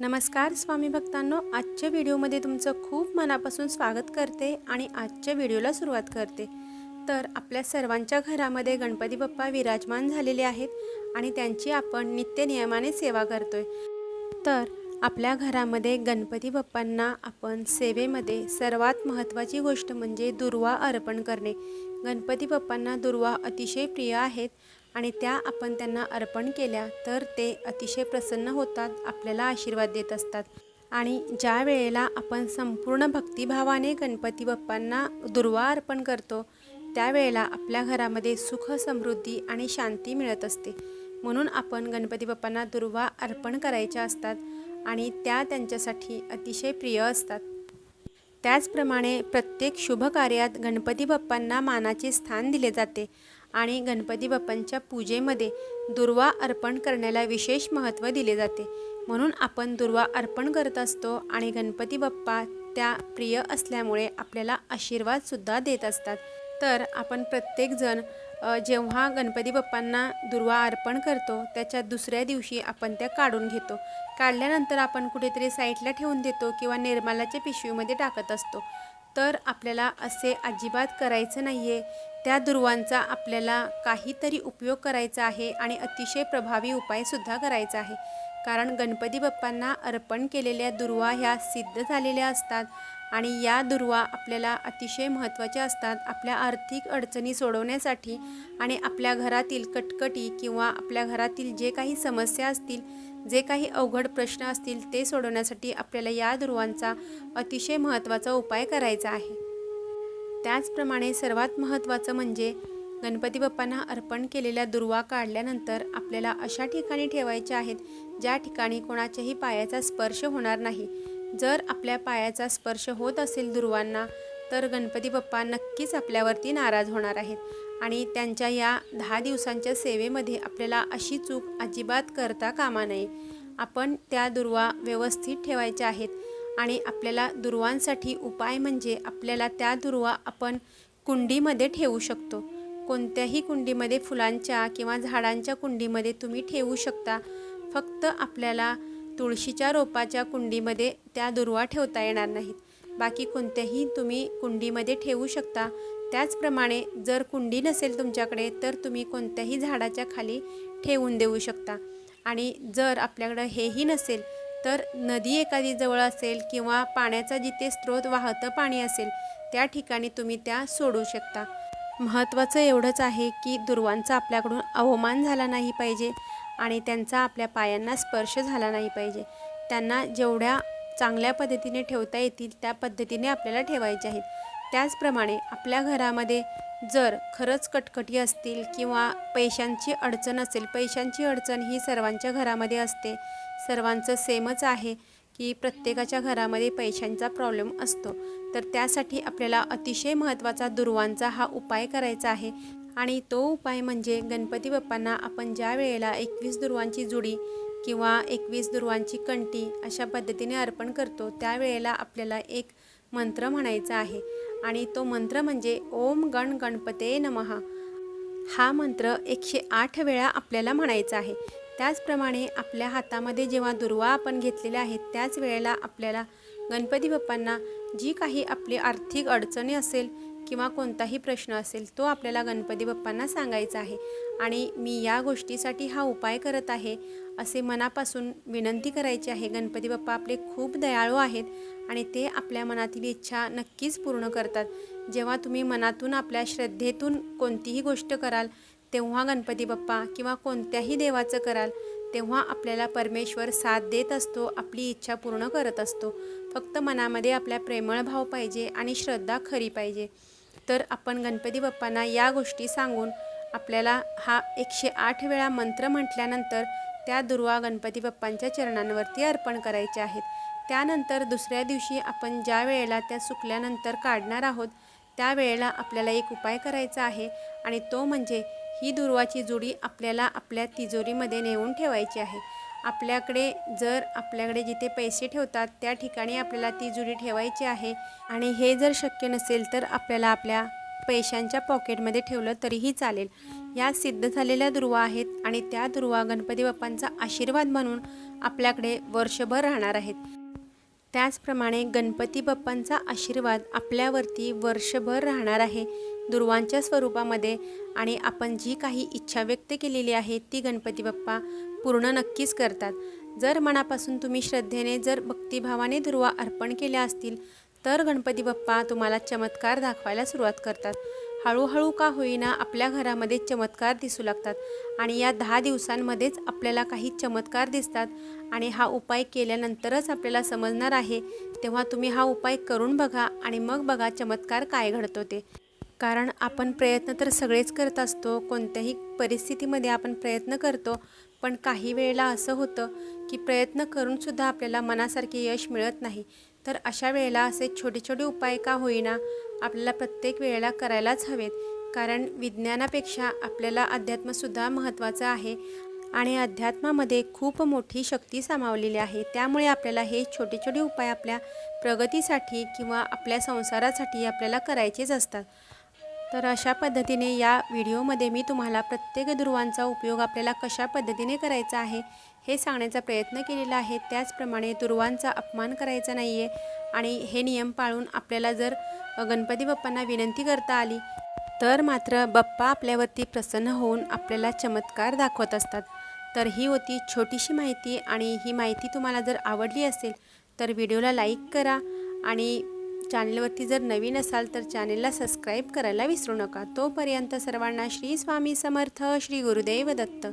नमस्कार स्वामी भक्तांनो आजच्या व्हिडिओमध्ये तुमचं खूप मनापासून स्वागत करते आणि आजच्या व्हिडिओला सुरुवात करते. तर आपल्या सर्वांच्या घरामध्ये गणपती बाप्पा विराजमान झालेले आहेत आणि त्यांची आपण नित्यनियमाने सेवा करतोय. तर आपल्या घरामध्ये गणपती बाप्पांना आपण सेवेमध्ये सर्वात महत्त्वाची गोष्ट म्हणजे दुर्वा अर्पण करणे. गणपती बाप्पांना दुर्वा अतिशय प्रिय आहेत आणि त्या आपण त्यांना अर्पण केल्या तर ते अतिशय प्रसन्न होतात आपल्याला आशीर्वाद देत असतात. आणि ज्या वेळेला आपण संपूर्ण भक्तिभावाने गणपती बाप्पांना दुर्वा अर्पण करतो त्यावेळेला आपल्या घरामध्ये सुख समृद्धी आणि शांती मिळत असते. म्हणून आपण गणपती बाप्पांना दुर्वा अर्पण करायच्या असतात आणि त्या त्यांच्यासाठी अतिशय प्रिय असतात. त्याचप्रमाणे प्रत्येक शुभ कार्यात गणपती बाप्पांना मानाचे स्थान दिले जाते. आणि गणपती बाप्पांच्या पूजेमध्ये दुर्वा अर्पण करण्याला विशेष महत्त्व दिले जाते. म्हणून आपण दुर्वा अर्पण करत असतो आणि गणपती बाप्पा त्या प्रिय असल्यामुळे आपल्याला आशीर्वादसुद्धा देत असतात. तर आपण प्रत्येकजण जेव्हा गणपती बाप्पांना दुर्वा अर्पण करतो त्याच्या दुसऱ्या दिवशी आपण त्या काढून घेतो. काढल्यानंतर आपण कुठेतरी साईडला ठेवून देतो किंवा निर्मालाच्या पिशवीमध्ये टाकत असतो. तर आपल्याला असे अजिबात करायचं नाही आहे त्या दुर्वांचा आपल्याला काहीतरी उपयोग करायचा आहे आणि अतिशय प्रभावी उपायसुद्धा करायचा आहे. कारण गणपती बाप्पांना अर्पण केलेल्या दुर्वा ह्या सिद्ध झालेल्या असतात. आणि या दुर्वा आपल्याला अतिशय महत्त्वाच्या असतात. आपल्या आर्थिक अडचणी सोडवण्यासाठी आणि आपल्या घरातील कटकटी किंवा आपल्या घरातील जे काही समस्या असतील जे काही अवघड प्रश्न असतील ते सोडवण्यासाठी आपल्याला या दुर्वांचा अतिशय महत्त्वाचा उपाय करायचा आहे. त्याचप्रमाणे सर्वात महत्त्वाचं म्हणजे गणपती बाप्पांना अर्पण केलेल्या दुर्वा काढल्यानंतर आपल्याला अशा ठिकाणी ठेवायच्या आहेत ज्या ठिकाणी कोणाच्याही पायाचा स्पर्श होणार नाही. जर आपल्या पायाचा स्पर्श होत असेल दुर्वांना तर गणपती बाप्पा नक्कीच आपल्यावरती नाराज होणार आहेत. आणि त्यांच्या या दहा दिवसांच्या सेवेमध्ये आपल्याला अशी चूक अजिबात करता कामा नये. आपण त्या दुर्वा व्यवस्थित ठेवायच्या आहेत आणि आपल्याला दुर्वांसाठी उपाय म्हणजे आपल्याला त्या दुर्वा आपण कुंडीमध्ये ठेवू शकतो. कोणत्याही कुंडीमध्ये फुलांच्या किंवा झाडांच्या कुंडीमध्ये तुम्ही ठेवू शकता. फक्त आपल्याला तुळशीच्या रोपाच्या कुंडीमध्ये त्या दुर्वा ठेवता येणार नाहीत. बाकी कोणत्याही तुम्ही कुंडीमध्ये ठेवू शकता. त्याचप्रमाणे जर कुंडी नसेल तुमच्याकडे तर तुम्ही कोणत्याही झाडाच्या खाली ठेवून देऊ शकता. आणि जर आपल्याकडं हेही नसेल तर नदी एखादी जवळ असेल किंवा पाण्याचा जिथे स्रोत वाहतं पाणी असेल त्या ठिकाणी तुम्ही त्या सोडू शकता. महत्त्वाचं एवढंच आहे की दुर्वांचा आपल्याकडून अवमान झाला नाही पाहिजे. आणि त्यांचा आपल्या पायांना स्पर्श झाला नाही पाहिजे. त्यांना जेवढ्या चांगल्या पद्धतीने ठेवता येतील त्या पद्धतीने आपल्याला ठेवायचे आहेत. त्याचप्रमाणे आपल्या घरामध्ये जर खरंच कटकटी असतील किंवा पैशांची अडचण असेल पैशांची अडचण ही सर्वांच्या घरामध्ये असते. सर्वांचं सेमच आहे की प्रत्येकाच्या घरामध्ये पैशांचा प्रॉब्लेम असतो. तर त्यासाठी आपल्याला अतिशय महत्त्वाचा दुर्वांचा हा उपाय करायचा आहे. आणि तो उपाय म्हणजे गणपती बाप्पांना आपण ज्या वेळेला एकवीस दुर्वांची जुडी किंवा एकवीस दुर्वांची कंटी अशा पद्धतीने अर्पण करतो त्यावेळेला आपल्याला एक मंत्र म्हणायचा आहे. आणि तो मंत्र म्हणजे ओम गण गणपते नमहा हा मंत्र एकशे आठ वेळा आपल्याला म्हणायचा आहे. त्याचप्रमाणे आपल्या हातामध्ये जेव्हा दुर्वा आपण घेतलेल्या आहेत त्याच वेळेला आपल्याला गणपती बाप्पांना जी काही आपली आर्थिक अडचणी असेल किंवा कोणताही प्रश्न असेल तो आपल्याला गणपती बाप्पांना सांगायचा आहे. आणि मी या गोष्टीसाठी हा उपाय करत आहे असे मनापासून विनंती करायची आहे. गणपती बाप्पा आपले खूप दयाळू आहेत आणि ते आपल्या मनातील इच्छा नक्कीच पूर्ण करतात. जेव्हा तुम्ही मनातून आपल्या श्रद्धेतून कोणतीही गोष्ट कराल तेव्हा गणपती बाप्पा किंवा कोणत्याही देवाचं कराल तेव्हा आपल्याला परमेश्वर साथ देत असतो आपली इच्छा पूर्ण करत असतो. फक्त मनामध्ये आपल्या प्रेमळ भाव पाहिजे आणि श्रद्धा खरी पाहिजे. तर आपण गणपती बाप्पांना या गोष्टी सांगून आपल्याला हा एकशे आठ वेळा मंत्र म्हटल्यानंतर त्या दुर्वा गणपती बाप्पांच्या चरणांवरती अर्पण करायचे आहेत. त्यानंतर दुसऱ्या दिवशी आपण ज्या वेळेला त्या सुकल्यानंतर काढणार आहोत त्यावेळेला आपल्याला एक उपाय करायचा आहे आणि तो म्हणजे ही दुर्वाची जुडी आपल्याला आपल्या तिजोरीमध्ये नेऊन ठेवायची आहे. आपल्याकडे जर आपल्याकडे जिथे पैसे ठेवतात त्या ठिकाणी आपल्याला ती जुडी ठेवायची आहे. आणि हे जर शक्य नसेल तर आपल्याला आपल्या पैशांच्या पॉकेटमध्ये ठेवलं तरीही चालेल. या सिद्ध झालेल्या दुर्वा आहेत आणि त्या दुर्वा गणपती बाप्पांचा आशीर्वाद म्हणून आपल्याकडे वर्षभर राहणार आहेत. त्याचप्रमाणे गणपती बाप्पांचा आशीर्वाद आपल्यावरती वर्षभर राहणार आहे. दुर्वांच्या स्वरूपामध्ये आणि आपण जी काही इच्छा व्यक्त केलेली आहे ती गणपती बाप्पा पूर्ण नक्कीच करतात. जर मनापासून तुम्ही श्रद्धेने जर भक्तिभावाने दुर्वा अर्पण केल्या असतील तर गणपती बाप्पा तुम्हाला चमत्कार दाखवायला सुरुवात करतात. हळूहळू का होईना आपल्या घरामध्ये चमत्कार दिसू लागतात आणि या दहा दिवसांमध्येच आपल्याला काही चमत्कार दिसतात आणि हा उपाय केल्यानंतरच आपल्याला समजणार आहे तेव्हा तुम्ही हा उपाय करून बघा आणि मग बघा चमत्कार काय घडतो ते. कारण आपण प्रयत्न तर सगळेच करत असतो कोणत्याही परिस्थितीमध्ये आपण प्रयत्न करतो पण काही वेळेला असं होतं की प्रयत्न करूनसुद्धा आपल्याला मनासारखे यश मिळत नाही. तर अशा वेळेला असे छोटे छोटे उपाय का होईना आपल्याला प्रत्येक वेळेला करायलाच हवेत. कारण विज्ञानापेक्षा आपल्याला अध्यात्मसुद्धा महत्त्वाचं आहे आणि अध्यात्मामध्ये खूप मोठी शक्ती सामावलेली आहे. त्यामुळे आपल्याला हे छोटे छोटे उपाय आपल्या प्रगतीसाठी किंवा आपल्या संसारासाठी आपल्याला करायचेच असतात. तर अशा पद्धतीने या व्हिडिओमध्ये मी तुम्हाला प्रत्येक दुर्वांचा उपयोग आपल्याला कशा पद्धतीने करायचा आहे हे सांगण्याचा प्रयत्न केलेला आहे. त्याचप्रमाणे दुर्वांचा अपमान करायचा नाही आहे आणि हे नियम पाळून आपल्याला जर गणपती बाप्पांना विनंती करता आली तर मात्र बाप्पा आपल्यावरती प्रसन्न होऊन आपल्याला चमत्कार दाखवत असतात. तर ही होती छोटीशी माहिती आणि ही माहिती तुम्हाला जर आवडली असेल तर व्हिडिओला लाईक करा आणि चॅनलवरती जर नवीन असाल तर चॅनेलला सबस्क्राईब करायला विसरू नका. तोपर्यंत सर्वांना श्री स्वामी समर्थ श्री गुरुदेव दत्त.